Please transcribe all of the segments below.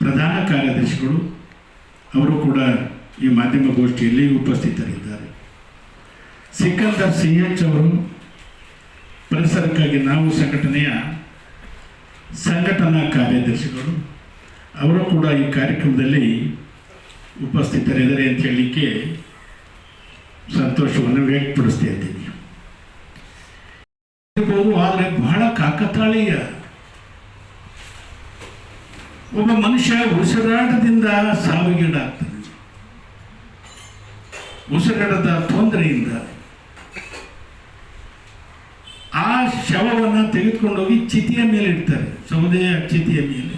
ಪ್ರಧಾನ ಕಾರ್ಯದರ್ಶಿಗಳು, ಅವರು ಕೂಡ ಈ ಮಾಧ್ಯಮ ಗೋಷ್ಠಿಯಲ್ಲಿ ಉಪಸ್ಥಿತರಿದ್ದಾರೆ. ಸಿಕಂದರ್ ಸಿ ಎಚ್ ಅವರು, ಪರಿಸರಕ್ಕಾಗಿ ನಾವು ಸಂಘಟನೆಯ ಸಂಘಟನಾ ಕಾರ್ಯದರ್ಶಿಗಳು, ಅವರು ಕೂಡ ಈ ಕಾರ್ಯಕ್ರಮದಲ್ಲಿ ಉಪಸ್ಥಿತರಿದ್ದಾರೆ ಅಂತ ಹೇಳಲಿಕ್ಕೆ ಸಂತೋಷವನ್ನು ವ್ಯಕ್ತಪಡಿಸ್ತಾ ಇದ್ದೀನಿ. ಆದರೆ ಬಹಳ ಕಾಕತಾಳೀಯ ಒಬ್ಬ ಮನುಷ್ಯ ಉಸಿರಾಟದಿಂದ ಸಾವಿಗೀಡಾಗ್ತಾನೆ. ಉಸಿರಾಟದ ತೊಂದರೆಯಿಂದ. ಆ ಶವವನ್ನು ತೆಗೆದುಕೊಂಡೋಗಿ ಚಿತಿಯ ಮೇಲೆ ಇಡ್ತಾರೆ ಸೌದೆಯ ಚಿತಿಯ ಮೇಲೆ.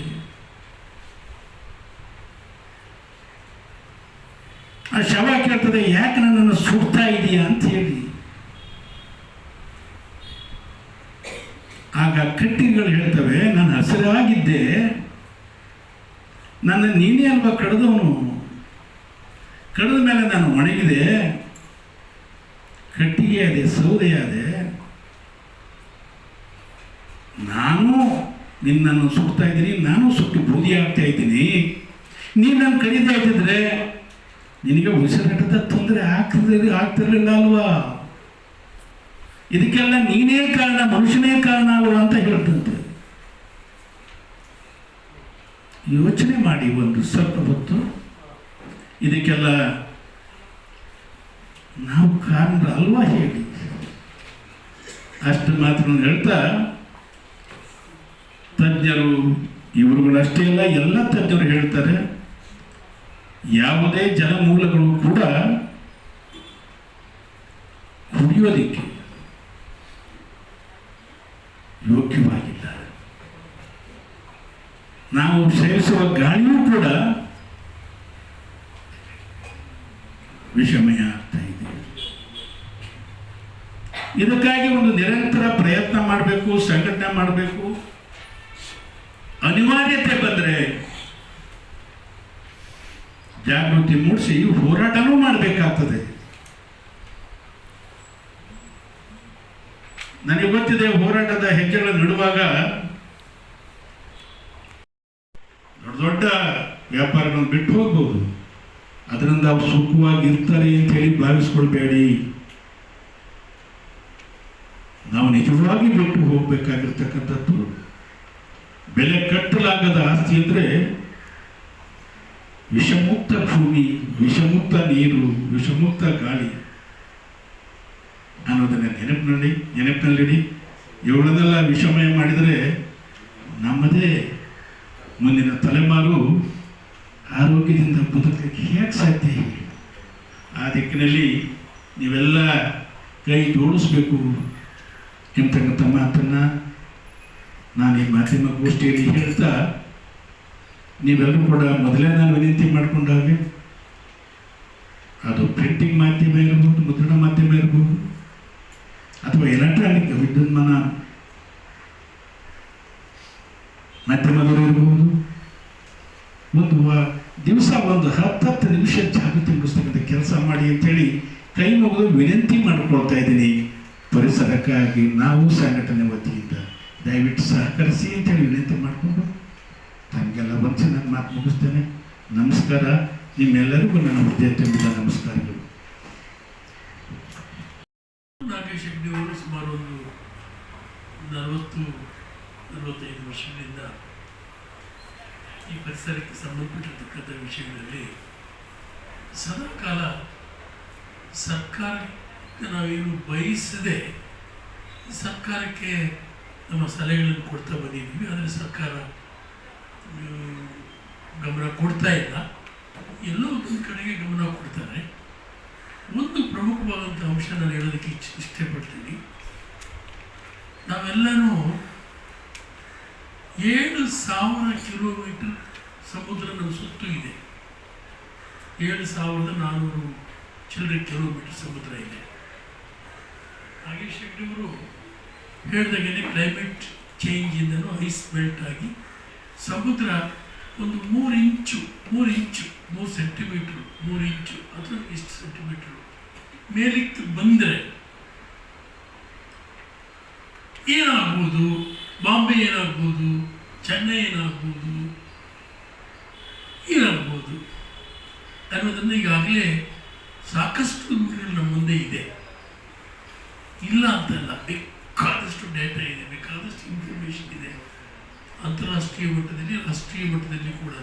ಆ ಶವ ಕೇಳ್ತದೆ, ಯಾಕೆ ನನ್ನನ್ನು ಸುಡ್ತಾ ಇದೆಯಾ? ಅಂತ ಹೇಳಿ. ಆಗ ಕಟ್ಟಿಗಳು ಹೇಳ್ತವೆ, ನಾನು ಹಸಿರಾಗಿದ್ದೆ ನನ್ನ ನೀನೇ ಅಲ್ವಾ ಕಡ್ದವನು? ಕಡಿದ ಮೇಲೆ ನಾನು ಒಣಗಿದೆ ಕಟ್ಟಿಗೆ ಸೌದೆಯಾದೆ, ನಾನು ನಿನ್ನನ್ನು ಸುಡ್ತಾ ಇದ್ದೀನಿ, ನಾನು ಸುಟ್ಟು ಬೂದಿ ಆಗ್ತಾ ಇದ್ದೀನಿ. ನೀನು ನನ್ನ ಕಡಿದೇ ಇದ್ದಿದ್ರೆ ನಿನಗೆ ಉಸಿರಾಟದ ತೊಂದರೆ ಆಗ್ತದೆ, ಆಗ್ತಿರಲಿಲ್ಲ ಅಲ್ವಾ? ಇದಕ್ಕೆಲ್ಲ ನೀನೇ ಕಾರಣ, ಮನುಷ್ಯನೇ ಕಾರಣ ಅಲ್ವಾ ಅಂತ ಹೇಳ್ತಂತೆ. ಯೋಚನೆ ಮಾಡಿ ಒಂದು ಸ್ವಲ್ಪ ಹೊತ್ತು. ಇದಕ್ಕೆಲ್ಲ ನಾವು ಕಾರಣ ಅಲ್ವಾ ಹೇಳಿ? ಅಷ್ಟು ಮಾತ್ರ ಹೇಳ್ತಾ ತಜ್ಞರು ಇವರುಗಳಷ್ಟೇ ಅಲ್ಲ, ಎಲ್ಲ ತಜ್ಞರು ಹೇಳ್ತಾರೆ, ಯಾವುದೇ ಜಲಮೂಲಗಳು ಕೂಡ ಕುಡಿಯೋದಿಕ್ಕೆ ಯೋಗ್ಯವಾಗಿಲ್ಲ ನಾವು ಸೇವಿಸುವ ಗಾಳಿಯೂ ಕೂಡ ವಿಷಮಯ ಆಗ್ತಾ ಇದೆ. ಇದಕ್ಕಾಗಿ ಒಂದು ನಿರಂತರ ಪ್ರಯತ್ನ ಮಾಡಬೇಕು, ಸಂಘಟನೆ ಮಾಡಬೇಕು. ಅನಿವಾರ್ಯತೆ ಬಂದರೆ ಜಾಗೃತಿ ಮೂಡಿಸಿ ಹೋರಾಟನೂ ಮಾಡಬೇಕಾಗ್ತದೆ. ನನಗೆ ಗೊತ್ತಿದೆ, ಹೋರಾಟದ ಹೆಜ್ಜೆಗಳನ್ನು ನಡುವಾಗ ದೊಡ್ಡ ವ್ಯಾಪಾರಗಳನ್ನು ಬಿಟ್ಟು ಹೋಗ್ಬೋದು. ಅದರಿಂದ ಅವ್ರು ಸುಖವಾಗಿ ಅಂತ ಹೇಳಿ ಭಾವಿಸ್ಕೊಳ್ಬೇಡಿ. ನಾವು ನಿಜವಾಗಿ ಬಿಟ್ಟು ಹೋಗ್ಬೇಕಾಗಿರ್ತಕ್ಕಂಥದ್ದು ಬೆಲೆ ಕಟ್ಟಲಾಗದ ಆಸ್ತಿ ಅಂದರೆ ವಿಷಮುಕ್ತ ಭೂಮಿ, ವಿಷಮುಕ್ತ ನೀರು, ವಿಷಮುಕ್ತ ಗಾಳಿ. ನಾನು ಅನ್ನೋದನ್ನ ನೆನಪಿನಲ್ಲಿ ನೆನಪಿನಲ್ಲಿಡಿ. ಇವುಗಳನ್ನೆಲ್ಲ ವಿಷಮಯ ಮಾಡಿದರೆ ನಮ್ಮದೇ ಮುಂದಿನ ತಲೆಮಾರು ಆರೋಗ್ಯದಿಂದ ಬದುಕಲಿಕ್ಕೆ ಹೇಗೆ ಸಾಧ್ಯ ಆ ದಿಕ್ಕಿನಲ್ಲಿ ನೀವೆಲ್ಲ ಕೈ ಜೋಡಿಸ್ಬೇಕು ಎಂಬತಕ್ಕಂಥ ಮಾತನ್ನು ನಾನು ಈ ಮಾಧ್ಯಮ ಗೋಷ್ಠಿಯಲ್ಲಿ ಹೇಳ್ತಾ ನೀವೆಲ್ಲರೂ ಕೂಡ ಮೊದಲೇ ನಾನು ವಿನಂತಿ ಮಾಡಿಕೊಂಡಾಗ ಅದು ಪ್ರಿಂಟಿಂಗ್ ಮಾಧ್ಯಮ ಒಂದು ದಿವಸ ಒಂದು ಹತ್ತು ನಿಮಿಷ ಜಾಗೃತಿ ಮೂಡಿಸ್ತಕ್ಕಂಥ ಕೆಲಸ ಮಾಡಿ ಅಂತೇಳಿ ಕೈ ಮುಗಿದು ವಿನಂತಿ ಮಾಡಿಕೊಳ್ತಾ ಇದ್ದೀನಿ. ಪರಿಸರಕ್ಕಾಗಿ ನಾವು ಸಂಘಟನೆ ವತಿಯಿಂದ ದಯವಿಟ್ಟು ಸಹಕರಿಸಿ ಅಂತೇಳಿ ವಿನಂತಿ ಮಾಡಿಕೊಂಡು ತಮಗೆಲ್ಲ ಬಂದು ನನ್ನ ಮಾತು ಮುಗಿಸ್ತೇನೆ. ನಮಸ್ಕಾರ. ನಿಮ್ಮೆಲ್ಲರಿಗೂ ನನ್ನ ಹೃದಯ ತುಂಬಿದ ನಮಸ್ಕಾರಗಳು. ನಾಗೇಶ್ ಹೆಗ್ಡೆಯವರು ಸುಮಾರು ಒಂದು ನಲವತ್ತು ನಲವತ್ತೈದು ವರ್ಷಗಳಿಂದ ಈ ಪರಿಸರಕ್ಕೆ ಸಂಬಂಧಪಟ್ಟಿರ್ತಕ್ಕಂಥ ವಿಷಯಗಳಲ್ಲಿ ಸದಾಕಾಲ ಸರ್ಕಾರಕ್ಕೆ ನಾವೇನು ಬಯಸದೆ ಸರ್ಕಾರಕ್ಕೆ ನಮ್ಮ ಸಲಹೆಗಳನ್ನು ಕೊಡ್ತಾ ಬಂದಿದ್ದೀವಿ. ಆದರೆ ಸರ್ಕಾರ ಗಮನ ಕೊಡ್ತಾ ಇಲ್ಲ. ಎಲ್ಲೋ ಒಂದು ಕಡೆಗೆ ಗಮನ ಕೊಡ್ತಾರೆ. ಒಂದು ಪ್ರಮುಖವಾದಂಥ ಅಂಶ ನಾನು ಹೇಳೋದಕ್ಕೆ ಇಚ್ಛ ಇಷ್ಟಪಡ್ತೀನಿ. ನಾವೆಲ್ಲನೂ ಏಳು ಸಾವಿರ ಕಿಲೋಮೀಟರ್ ಸಮುದ್ರ ನಮ್ಮ ಸುತ್ತು ಇದೆ. ಏಳು ಸಾವಿರದ ನಾನ್ನೂರು ಚಿಲ್ಲರೆ ಕಿಲೋಮೀಟರ್ ಸಮುದ್ರ ಇದೆ. ಹಾಗೆ ಶೆಟ್ಟಿಯವರು ಹೇಳಿದಾಗೆ ಕ್ಲೈಮೇಟ್ ಚೇಂಜಿಂದನೂ ಐಸ್ ಮೆಲ್ಟ್ ಆಗಿ ಸಮುದ್ರ ಒಂದು ಮೂರು ಇಂಚು ಮೂರು ಇಂಚು, ಮೂರು ಸೆಂಟಿಮೀಟ್ರು ಮೂರು ಇಂಚು, ಅಥವಾ ಇಷ್ಟು ಸೆಂಟಿಮೀಟ್ರು ಮೇಲಿಕ್ಕೆ ಬಂದರೆ ಏನಾಗ್ಬೋದು ಬಾಂಬೆ ಏನಾಗ್ಬೋದು ಚೆನ್ನೈ ಏನಾಗ್ಬೋದು ಏನಾಗ್ಬೋದು ಅನ್ನೋದನ್ನು ಈಗಾಗಲೇ ಸಾಕಷ್ಟು ನಮ್ಮ ಮುಂದೆ ಇದೆ. ಇಲ್ಲ ಅಂತಲ್ಲ, ಬೇಕಾದಷ್ಟು ಡೇಟಾ ಇದೆ, ಬೇಕಾದಷ್ಟು ಇನ್ಫಾರ್ಮೇಷನ್ ಇದೆ. ಅಂತಾರಾಷ್ಟ್ರೀಯ ಮಟ್ಟದಲ್ಲಿ, ರಾಷ್ಟ್ರೀಯ ಮಟ್ಟದಲ್ಲಿ ಕೂಡ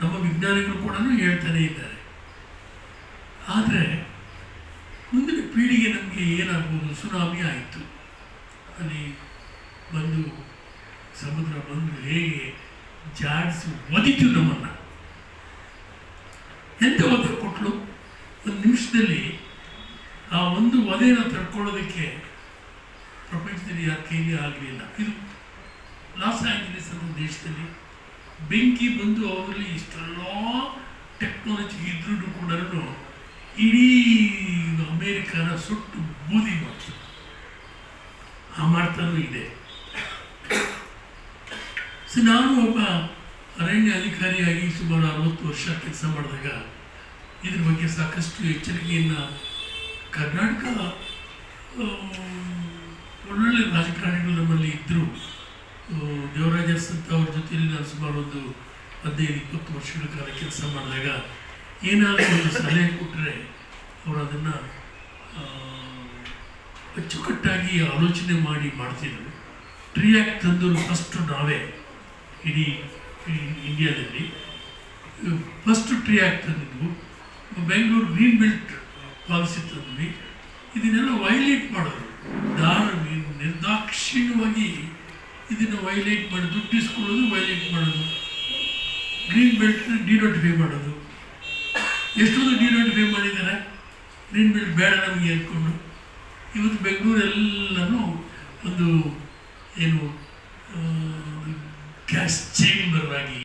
ನಮ್ಮ ವಿಜ್ಞಾನಿಗಳು ಕೂಡ ಹೇಳ್ತಾನೆ ಇದ್ದಾರೆ. ಆದರೆ ಮುಂದಿನ ಪೀಳಿಗೆ ನಮಗೆ ಏನಾಗ್ಬೋದು? ಸುನಾಮಿ ಆಯಿತು. ಅಲ್ಲಿ ಬಂದು, ಸಮುದ್ರ ಬಂದು ಹೇಗೆ ಜಾಡಿಸಿ ಒದಿತು ನಮ್ಮನ್ನು ಎಂತ ಒದೆ ಕೊಟ್ಟಳು ಒಂದು ನಿಮಿಷದಲ್ಲಿ ಆ ಒಂದು ಒಲೆಯನ್ನು ತಡ್ಕೊಳ್ಳೋದಕ್ಕೆ ಪ್ರಪಂಚದಲ್ಲಿ ಯಾರ ಕೈಲಿ ಆಗಲಿಲ್ಲ ಇದು ಲಾಸ್ ಆ್ಯಂಜಲೀಸ್ ಅನ್ನೋ ದೇಶದಲ್ಲಿ ಬೆಂಕಿ ಬಂದು ಅವರಲ್ಲಿ ಇಷ್ಟೆಲ್ಲ ಟೆಕ್ನಾಲಜಿ ಇದ್ರೂ ಕೂಡ ಇಡೀ ಅಮೇರಿಕಾನ ಸುಟ್ಟು ಬೂದಿ ಮಾಡ್ತು. ಆ ಮಾಡ್ತಾನೂ ಇದೆ. ಸೊ ನಾನು ಒಬ್ಬ ಅರಣ್ಯ ಅಧಿಕಾರಿಯಾಗಿ ಸುಮಾರು ಅರವತ್ತು ವರ್ಷ ಕೆಲಸ ಮಾಡಿದಾಗ ಇದ್ರ ಬಗ್ಗೆ ಸಾಕಷ್ಟು ಎಚ್ಚರಿಕೆಯನ್ನು ಕರ್ನಾಟಕ ಒಳ್ಳೊಳ್ಳೆ ರಾಜಕಾರಣಿಗಳು ನಮ್ಮಲ್ಲಿ ಇದ್ದರು ದೇವರಾಜ ಸಂತ ಅವ್ರ ಜೊತೆಯಲ್ಲಿ ನಾನು ಸುಮಾರು ಒಂದು ಹದಿನೈದು, ಇಪ್ಪತ್ತು ವರ್ಷಗಳ ಕಾಲ ಕೆಲಸ ಮಾಡಿದಾಗ ಏನಾದರೂ ಒಂದು ಸಲಹೆ ಕೊಟ್ಟರೆ ಅವರು ಅದನ್ನು ಅಚ್ಚುಕಟ್ಟಾಗಿ ಆಲೋಚನೆ ಮಾಡಿ ಮಾಡ್ತಿದ್ರು. ಟ್ರಿಯಾಕ್ ತಂದರು ಫಸ್ಟ್ ನಾವೇ ಇಡೀ ಇಡೀ ಇಂಡಿಯಾದಲ್ಲಿ ಫಸ್ಟ್ ಟ್ರಿಯಾಕ್ ತಂದಿದ್ವು ಬೆಂಗಳೂರು ಗ್ರೀನ್ ಬೆಲ್ಟ್ ಪಾಲಿಸಿ ತಂದ್ವಿ ಇದನ್ನೆಲ್ಲ ವೈಲೇಟ್ ಮಾಡೋದು. ದಾರ ನಿರ್ದಾಕ್ಷಿಣ್ಯವಾಗಿ ಇದನ್ನು ವೈಲೇಟ್ ಮಾಡಿ ದುಡ್ಡು ಇಸ್ಕೊಳ್ಳೋದು ವೈಲೇಟ್ ಮಾಡೋದು. ಗ್ರೀನ್ ಬೆಲ್ಟ್ನ ಡಿನೋಟಿಫೈ ಮಾಡೋದು. ಎಷ್ಟೊಂದು ಡಿನೋಟಿಫೈ ಮಾಡಿದ್ದಾರೆ ಗ್ರೀನ್ ಬೆಲ್ಟ್ ಬೇಡ ನಮಗೆ ಅಂದ್ಕೊಂಡು. ಇವತ್ತು ಬೆಂಗಳೂರೆಲ್ಲನೂ ಒಂದು, ಏನು ಗ್ಯಾಸ್ ಚೇಂಬರ್ ಆಗಿ